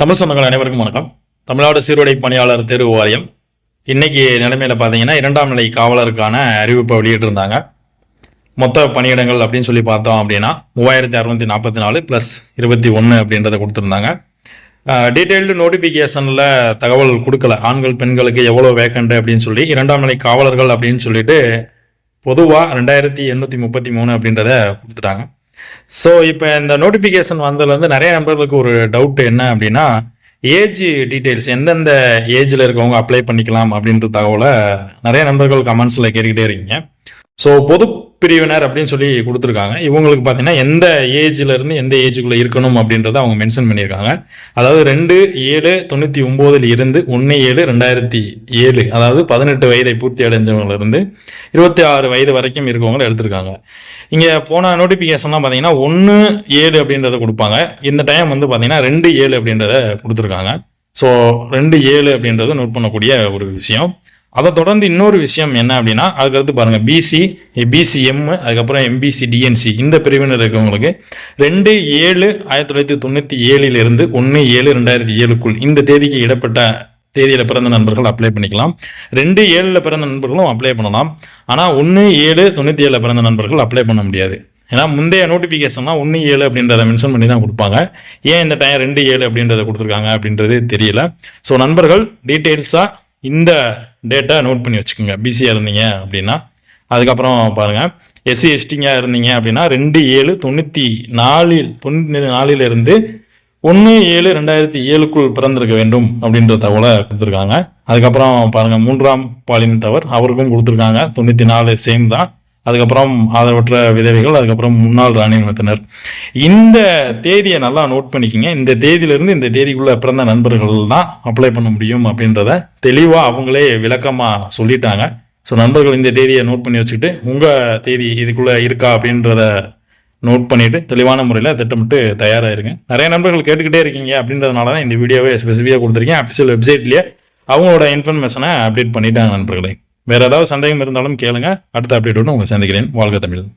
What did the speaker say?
தமிழ் சொந்தங்கள் அனைவருக்கும் வணக்கம். தமிழ்நாடு சீருடை பணியாளர் தேர்வு வாரியம் இன்றைக்கி நிலைமையில் பார்த்தீங்கன்னா இரண்டாம் நிலை காவலருக்கான அறிவிப்பை வெளியிட்டிருந்தாங்க. மொத்த பணியிடங்கள் அப்படின்னு சொல்லி பார்த்தோம் அப்படின்னா மூவாயிரத்தி அறுநூத்தி நாற்பத்தி நாலு ப்ளஸ் இருபத்தி ஒன்று அப்படின்றத கொடுத்துருந்தாங்க. டீட்டெயில்டு நோட்டிஃபிகேஷனில் தகவல் கொடுக்கல. ஆண்கள் பெண்களுக்கு எவ்வளோ வேக்கண்ட் அப்படின்னு சொல்லி இரண்டாம் நிலை காவலர்கள் அப்படின்னு சொல்லிட்டு பொதுவாக ரெண்டாயிரத்தி எண்ணூற்றி முப்பத்தி மூணு அப்படின்றத கொடுத்துட்டாங்க. ஸோ இப்போ இந்த நோட்டிஃபிகேஷன் வந்ததுலேருந்து நிறைய நண்பர்களுக்கு ஒரு டவுட் என்ன அப்படின்னா ஏஜ் டீட்டெயில்ஸ் எந்தெந்த ஏஜில் இருக்கவங்க அப்ளை பண்ணிக்கலாம் அப்படின்ற தகவலை நிறைய நண்பர்கள் கமெண்ட்ஸில் கேட்டுக்கிட்டே இருக்கீங்க. ஸோ பொது பிரிவினர் அப்படின்னு சொல்லி கொடுத்துருக்காங்க. இவங்களுக்கு பார்த்தீங்கன்னா எந்த ஏஜ்லேருந்து எந்த ஏஜுக்குள்ளே இருக்கணும் அப்படின்றத அவங்க மென்ஷன் பண்ணியிருக்காங்க. அதாவது ரெண்டு ஏழு தொண்ணூற்றி ஒம்போதில் இருந்து ஒன்று ஏழு ரெண்டாயிரத்தி ஏழு அதாவது பதினெட்டு வயதை பூர்த்தி அடைஞ்சவங்கலேருந்து இருபத்தி ஆறு வயது வரைக்கும் இருக்கவங்கள எடுத்திருக்காங்க. இங்கே போன நோட்டிஃபிகேஷன்லாம் பார்த்தீங்கன்னா ஒன்று ஏழு அப்படின்றத கொடுப்பாங்க. இந்த டைம் வந்து பார்த்தீங்கன்னா ரெண்டு ஏழு அப்படின்றத கொடுத்துருக்காங்க. ஸோ ரெண்டு ஏழு அப்படின்றத நோட் பண்ணக்கூடிய ஒரு விஷயம். அதை தொடர்ந்து இன்னொரு விஷயம் என்ன அப்படின்னா அதுக்கடுத்து பாருங்கள் பிசி பிசிஎம் அதுக்கப்புறம் எம்பிசி டிஎன்சி இந்த பிரிவினர் இருக்கவங்களுக்கு ரெண்டு ஏழு ஆயிரத்தி தொள்ளாயிரத்தி தொண்ணூற்றி ஏழிலிருந்து ஒன்று ஏழு ரெண்டாயிரத்தி ஏழுக்குள் இந்த தேதிக்கு இடப்பட்ட தேதியில் பிறந்த நண்பர்கள் அப்ளை பண்ணிக்கலாம். ரெண்டு ஏழில் பிறந்த நண்பர்களும் அப்ளை பண்ணலாம். ஆனால் ஒன்று ஏழு தொண்ணூற்றி ஏழில் பிறந்த நண்பர்கள் அப்ளை பண்ண முடியாது. ஏன்னா முந்தைய நோட்டிஃபிகேஷன்லாம் ஒன்று ஏழு அப்படின்றத மென்ஷன் பண்ணி தான் கொடுப்பாங்க. ஏன் இந்த டைம் ரெண்டு ஏழு அப்படின்றத கொடுத்துருக்காங்க அப்படின்றது தெரியல. ஸோ நண்பர்கள் டீட்டெயில்ஸாக இந்த டேட்டா நோட் பண்ணி வச்சுக்கோங்க. பிசியாக இருந்தீங்க அப்படின்னா அதுக்கப்புறம் பாருங்கள் எஸ்சி எஸ்டிங்க இருந்தீங்க அப்படின்னா ரெண்டு ஏழு தொண்ணூற்றி நாலில் தொண்ணூற்றி நாலிலிருந்து ஒன்று ஏழு ரெண்டாயிரத்தி ஏழுக்குள் பிறந்திருக்க வேண்டும் அப்படின்ற தகவலை கொடுத்துருக்காங்க. அதுக்கப்புறம் பாருங்கள் மூன்றாம் பாலினத்தவர் அவருக்கும் கொடுத்துருக்காங்க. தொண்ணூற்றி நாலு சேம் தான். அதுக்கப்புறம் ஆதரவற்ற விதவைகள் அதுக்கப்புறம் முன்னாள் ராணியினத்தினர் இந்த தேதியை நல்லா நோட் பண்ணிக்கிங்க. இந்த தேதியிலிருந்து இந்த தேதிக்குள்ளே பிறந்த நண்பர்கள் தான் அப்ளை பண்ண முடியும் அப்படின்றத தெளிவாக அவங்களே விளக்கமாக சொல்லிட்டாங்க. ஸோ நண்பர்கள் இந்த தேதியை நோட் பண்ணி வச்சுக்கிட்டு உங்கள் தேதி இதுக்குள்ளே இருக்கா அப்படின்றத நோட் பண்ணிவிட்டு தெளிவான முறையில் திட்டமிட்டு தயாராக இருங்க நிறைய நண்பர்கள் கேட்டுக்கிட்டே இருக்கீங்க அப்படின்றதுனால தான் இந்த வீடியோவை ஸ்பெசிஃபிக்காக கொடுத்துருக்கேன். அஃபிஷியல் வெப்சைட்லேயே அவங்களோட இன்ஃபர்மேஷனை அப்டேட் பண்ணிட்டாங்க நண்பர்களே. வேறு ஏதாவது சந்தேகம் இருந்தாலும் கேளுங்க. அடுத்த அப்டேட்டோடு உங்களை சந்திக்கிறேன். வாழ்க தமிழ்.